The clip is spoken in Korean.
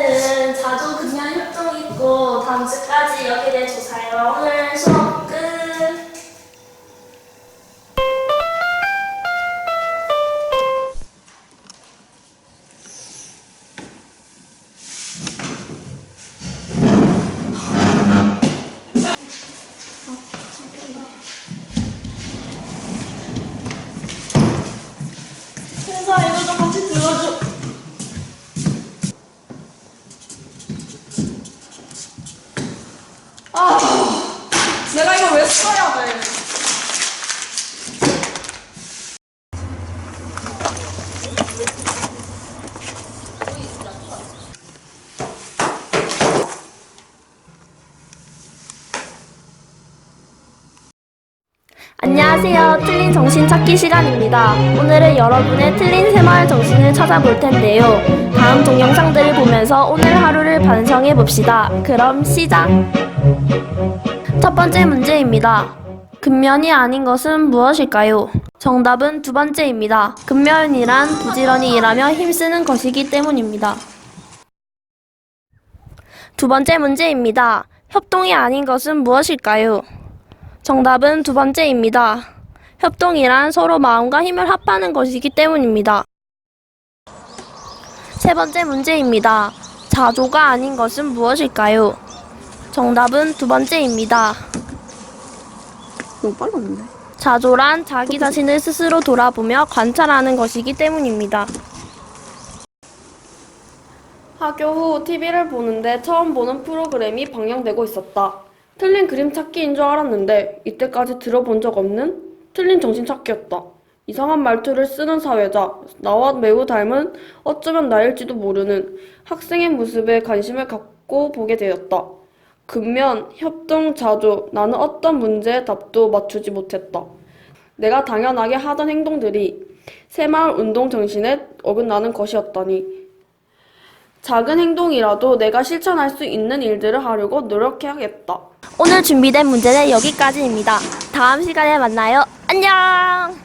문제는 자주 금연 협동이 있고 다음 주까지 대해 조사해요. 오늘 안녕하세요. 틀린 정신 찾기 시간입니다. 오늘은 여러분의 틀린 새마을 정신을 찾아볼 텐데요. 다음 동영상들을 보면서 오늘 하루를 반성해 봅시다. 그럼 시작! 첫 번째 문제입니다. 근면이 아닌 것은 무엇일까요? 정답은 두 번째입니다. 근면이란 부지런히 일하며 힘쓰는 것이기 때문입니다. 두 번째 문제입니다. 협동이 아닌 것은 무엇일까요? 정답은 두 번째입니다. 협동이란 서로 마음과 힘을 합하는 것이기 때문입니다. 세 번째 문제입니다. 자조가 아닌 것은 무엇일까요? 정답은 두 번째입니다. 너무 빨랐는데? 자조란 자기 자신을 스스로 돌아보며 관찰하는 것이기 때문입니다. 학교 후 TV를 보는데 처음 보는 프로그램이 방영되고 있었다. 틀린 그림 찾기인 줄 알았는데 이때까지 들어본 적 없는 틀린 정신 찾기였다. 이상한 말투를 쓰는 사회자, 나와 매우 닮은 어쩌면 나일지도 모르는 학생의 모습에 관심을 갖고 보게 되었다. 근면, 협동, 자조, 나는 어떤 문제의 답도 맞추지 못했다. 내가 당연하게 하던 행동들이 새마을 운동 정신에 어긋나는 것이었다니. 작은 행동이라도 내가 실천할 수 있는 일들을 하려고 노력해야겠다. 오늘 준비된 문제는 여기까지입니다. 다음 시간에 만나요. 안녕!